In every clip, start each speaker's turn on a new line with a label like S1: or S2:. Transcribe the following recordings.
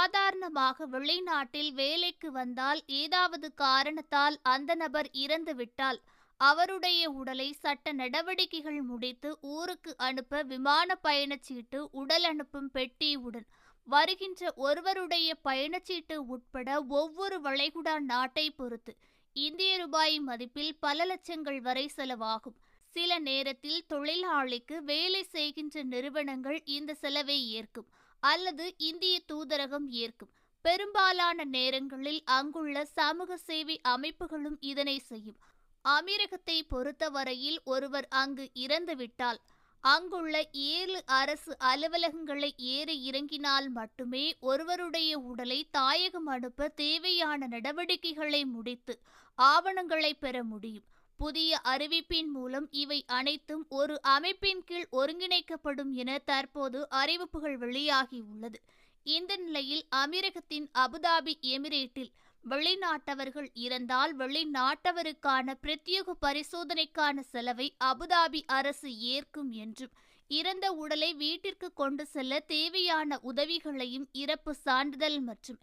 S1: சாதாரணமாக வெளிநாட்டில் வேலைக்கு வந்தால் ஏதாவது காரணத்தால் அந்த நபர் இறந்துவிட்டால் அவருடைய உடலை சட்ட நடவடிக்கைகள் முடித்து ஊருக்கு அனுப்ப விமான பயணச்சீட்டு உடல் அனுப்பும் பெட்டியுடன் வருகின்ற ஒருவருடைய பயணச்சீட்டு உட்பட ஒவ்வொரு வளைகுடா நாட்டை பொறுத்து இந்திய ரூபாய் மதிப்பில் பல லட்சங்கள் வரை செலவாகும். சில நேரத்தில் தொழிலாளிக்கு வேலை செய்கின்ற நிறுவனங்கள் இந்த செலவை ஏற்கும். அல்லது இந்திய தூதரகம் ஏற்கும். பெரும்பாலான நேரங்களில் அங்குள்ள சமூக சேவை அமைப்புகளும் இதனை செய்யும். அமீரகத்தை பொறுத்தவரையில் ஒருவர் அங்கு இறந்துவிட்டால் அங்குள்ள ஏழு அரசு அலுவலகங்களை ஏறி இறங்கினால் மட்டுமே ஒருவருடைய உடலை தாயகம் அனுப்ப தேவையான நடவடிக்கைகளை முடித்து ஆவணங்களை பெற முடியும். புதிய அறிவிப்பின் மூலம் இவை அனைத்தும் ஒரு அமைப்பின் கீழ் ஒருங்கிணைக்கப்படும் என தற்போது அறிவிப்புகள் வெளியாகியுள்ளது. இந்த நிலையில் அமீரகத்தின் அபுதாபி எமிரேட்டில் வெளிநாட்டவர்கள் இறந்தால் வெளிநாட்டவருக்கான பிரத்யேக பரிசோதனைக்கான செலவை அபுதாபி அரசு ஏற்கும் என்றும் இறந்த உடலை வீட்டிற்கு கொண்டு செல்ல தேவையான உதவிகளையும் இறப்பு சான்றிதழ் மற்றும்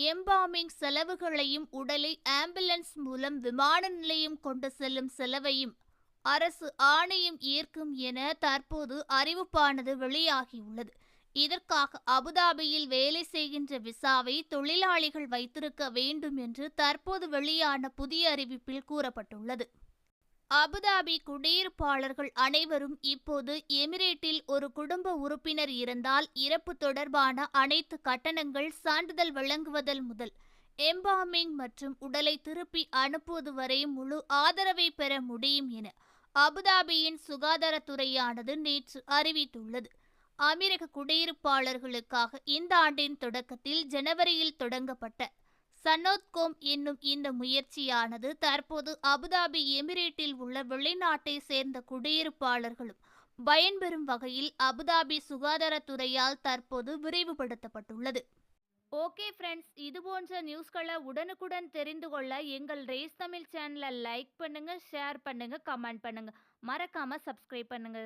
S1: எம்பாமிங் செலவுகளையும் உடலை ஆம்புலன்ஸ் மூலம் விமான நிலையம் கொண்டு செல்லும் செலவையும் அரசு ஆணையம் ஏற்கும் என தற்போது அறிவிப்பானது வெளியாகியுள்ளது. இதற்காக அபுதாபியில் வேலை செய்கின்ற விசாவை தொழிலாளிகள் வைத்திருக்க வேண்டும் என்று தற்போது வெளியான புதிய அறிவிப்பில் கூறப்பட்டுள்ளது. அபுதாபி குடியிருப்பாளர்கள் அனைவரும் இப்போது எமிரேட்டில் ஒரு குடும்ப உறுப்பினர் இருந்தால் இறப்பு தொடர்பான அனைத்து கட்டணங்கள் சான்றிதழ் வழங்குவதல் முதல் எம்பாமிங் மற்றும் உடலை திருப்பி அனுப்புவது வரை முழு ஆதரவை பெற முடியும் என அபுதாபியின் சுகாதாரத்துறையானது நேற்று அறிவித்துள்ளது. அமெரிக்க குடியிருப்பாளர்களுக்காக இந்த ஆண்டின் தொடக்கத்தில் ஜனவரியில் தொடங்கப்பட்ட சனோத்கோம் என்னும் இந்த முயற்சியானது தற்போது அபுதாபி எமிரேட்டில் உள்ள வெளிநாட்டை சேர்ந்த குடியிருப்பாளர்களும் பயன்பெறும் வகையில் அபுதாபி சுகாதாரத்துறையால் தற்போது விரைவுபடுத்தப்பட்டுள்ளது. ஓகே ஃப்ரெண்ட்ஸ் இது போன்ற நியூஸ்களை உடனுக்குடன் தெரிந்து கொள்ள எங்கள் ரேஸ் தமிழ் சேனலை லைக் பண்ணுங்க ஷேர் பண்ணுங்க கமெண்ட் பண்ணுங்க. மறக்காம சப்ஸ்கிரைப் பண்ணுங்க.